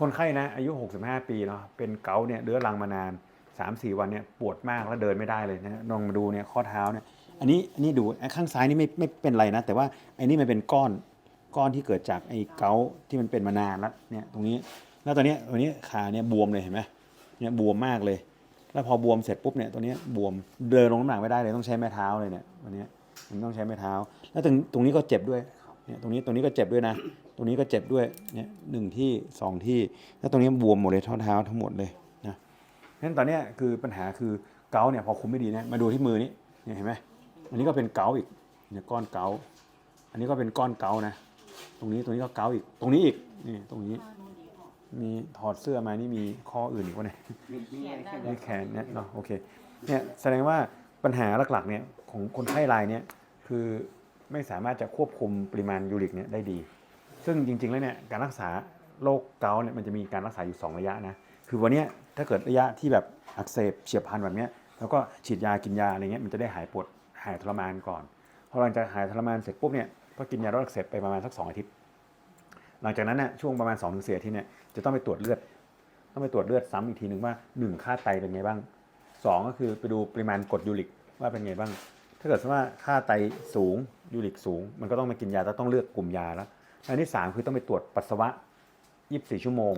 คนไข้นะอายุ 65 ปีเนาะเป็นเกาเนี่ยเรื้อรังมานาน 3-4 วันเนี่ยปวดมากแล้วเดินไม่ได้เลยนะลองมาดูเนี่ยข้อเท้าเนี่ยอันนี้อันนี้ดูไอ้ข้างซ้ายนี่ไม่ไม่เป็นไรนะ แต่ว่าไอ้นี่มันเป็นก้อนก้อนที่เกิดจากไอ้เกาที่มันเป็นมานานแล้วเนี่ยตรงนี้แล้วตอนนี้ยวันนี้ขาเนี่ยบวมเลยเห็นไหมเนี่ยบวมมากเลย แล้วพอบวมเสร็จปุ๊บเนี่ยตัวนี้บวมเดินลงน้ำหนักไม่ได้เลยต้องใช้ไม้เท้าเลยเนี่ยวันนี้มันต้องใช้ไม้เท้า แล้วตรงตรงนี้ก็เจ็บด้วยเนี่ยตรงนี้ตรงนี้ก็เจ็บด้วยนะ ตรงนี้ก็เจ็บด้วยเนี่ยหนึ่งที่สองที่ แล้วตรงนี้บวมหมดเลยเท้าเท้าทั้งหมดเลยนะงั้นตอนเนี้ยคือปัญหาคือเกาต์เนี่ยพอคุมไม่ดีนะมาดูที่มือนี้เนี่ยเห็นไหมอันนี้ก็เป็นเกาต์อีกเนี่ยก้อนเกาต์อันนี้ก็เป็นก้อนเกาต์นะ ตรงนี้ตรงนี้ก็เกาต์อีก ตรงนี้อีกนี่ตรงนี้ มีถอดเสื้อมานี่มีข้ออื่นอีกวะเนี่ยมีมีอะไรแค่นี่แขนเนี่ยเนาะโอเคเนี่ยแสดงว่าปัญหาหลักๆเนี่ยของคนไข้รายเนี่ยคือไม่สามารถจะควบคุมปริมาณยูริกเนี่ยได้ดี ซึ่งจริง ๆ แล้วเนี่ยการรักษาโรคเกาต์เนี่ยมันจะมีการรักษาอยู่ 2 ระยะนะ คือวันนี้ถ้าเกิดระยะที่แบบอักเสบเฉียบพลันแบบเนี้ยแล้วก็ฉีดยากินยาอะไรเงี้ยมันจะได้หายปวดหายทรมานก่อน พอหลังจากหายทรมานเสร็จปุ๊บเนี่ยก็กินยาลดอักเสบไปประมาณสักสองอาทิตย์ หลังจากนั้นน่ะช่วงประมาณ2อถึงสอาทิตย์เนี่ยจะต้องไปตรวจเลือด ต้องไปตรวจเลือดซ้ำอีกทีหนึ่งว่า 1 ค่าไตเป็นไงบ้าง 2 ก็คือไปดูปริมาณกรดยูริกว่าเป็นไงบ้าง ถ้าเกิดว่าค่าไตสูงยูริกสูง มันก็ต้องมากินยาแล้วต้องเลือกกลุ่มยาแล้ว อันที่ 3 คือต้องไปตรวจปัสสาวะ 24 ชั่วโมง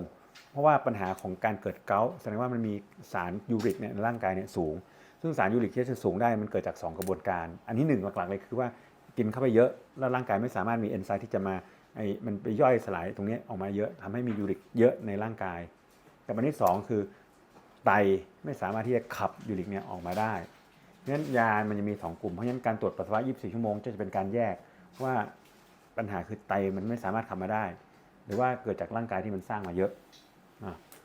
เพราะว่าปัญหาของการเกิดเกาต์แสดงว่ามันมีสารยูริกเนี่ยในร่างกายเนี่ยสูง ซึ่งสารยูริกที่จะสูงได้มันเกิดจาก 2 กระบวนการ อันที่หนึ่งหลักๆเลยคือว่ากินเข้าไปเยอะ แล้วร่างกายไม่สามารถมีเอนไซม์ที่จะมาไอ้มันไปย่อยสลายตรงนี้ออกมาเยอะทำให้มียูริกเยอะในร่างกาย กับอันที่สองคือไตไม่สามารถที่จะขับยูริกเนี่ยออกมาได้เพราะฉะนั้นยามันจะมี 2 กลุ่ม เพราะฉะนั้นการตรวจปัสสาวะ 24 ชั่วโมงจะเป็นการแยกว่า ปัญหาคือไตมันไม่สามารถขับมาได้ หรือว่าเกิดจากร่างกายที่มันสร้างมาเยอะ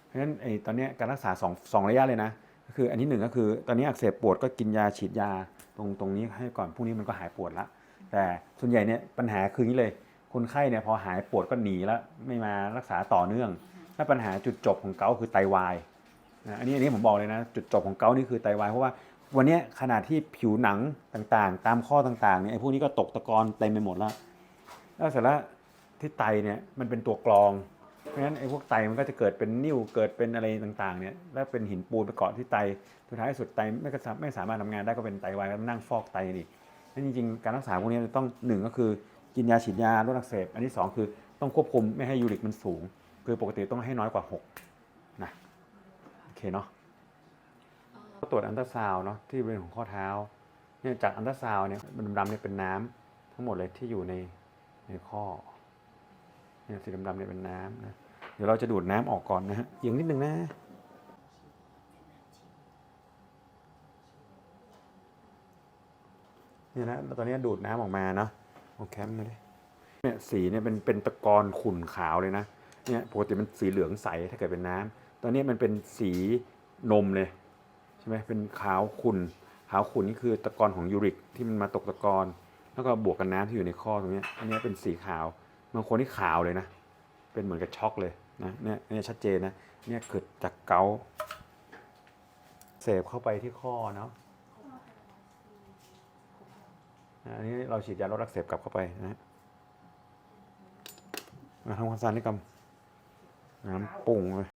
เพราะฉะนั้นไอ้ตอนนี้การรักษา2งสองระยะเลยนะก็คืออันที่หนึ่งก็คือตอนนี้อักเสบปวดก็กินยาฉีดยาตรงตรงนี้ให้ก่อนพรุ่งนี้มันก็หายปวดละแต่ส่วนใหญ่เนี่ยปัญหาคืออย่างนี้เลย คนไข้เนี่ยพอหายปวดก็หนีแล้วไม่มารักษาต่อเนื่อง ถ้าปัญหาจุดจบของเกาคือไตวายนะอันนี้อันนี้ผมบอกเลยนะจุดจบของเกานี่คือไตวายเพราะว่าวันนี้ขนาดที่ผิวหนังต่างๆ ตามข้อต่างๆเนี่ยไอ้พวกนี้ก็ตกตะกอนเต็มไปหมดแล้ว แล้วเสร็จแล้วที่ไตเนี่ยมันเป็นตัวกรอง เพราะฉะนั้นไอ้พวกไตมันก็จะเกิดเป็นนิ่วเกิดเป็นอะไรต่างๆเนี่ยแล้วเป็นหินปูนไปเกาะที่ไตสุดท้ายสุดไตไม่ก็สาไม่สามารถทำงานได้ก็เป็นไตวายแล้วนั่งฟอกไตนี่นั่นจริงๆการรักษาพวกนี้จะต้องหนึ่งก็คือกินยาฉีดยาลดอักเสบอันที่สองคือต้องควบคุมไม่ให้ยูริกมันสูง คือปกติต้องให้น้อยกว่า6นะโอเคเนาะก็ตรวจอันตราซาวเนาะที่บริเวณของข้อเท้าเนี่ยจากอันตราซาวเนี่ยดำๆเนี่ยเป็นน้ำทั้งหมดเลยที่อยู่ใน ในข้อเนี่ยสีดำๆเนี่ยเป็นน้ำนะเดี๋ยวเราจะดูดน้ำออกก่อนนะฮะเอียงนิดนึงนะ เนี่ยนะตอนนี้ดูดน้ำออกมาเนาะโอเคมาเลยเนี่ยสีเนี่ยเป็นเป็นตะกอนขุ่นขาวเลยนะ เนี่ยปกติมันสีเหลืองใสถ้าเกิดเป็นน้ำตอนนี้มันเป็นสีนมเลยใช่ไหมเป็นขาวขุ่น ขาวขุ่นนี่คือตะกอนของยูริกที่มันมาตกตะกอน แล้วก็บวกกับน้ำที่อยู่ในข้อตรงนี้อันนี้เป็นสีขาวบางคนที่ขาวเลยนะ เป็นเหมือนกับช็อกเลยนะเนี่ยเนี่ยชัดเจนนะเนี่ยเกิดจากเกาเสพเข้าไปที่ข้อเนาะอะอันนี้เราฉีดยาลดอักเสบกลับเข้าไปนะมาทำความสะอาดนี่กำน้ำปุ่งเลย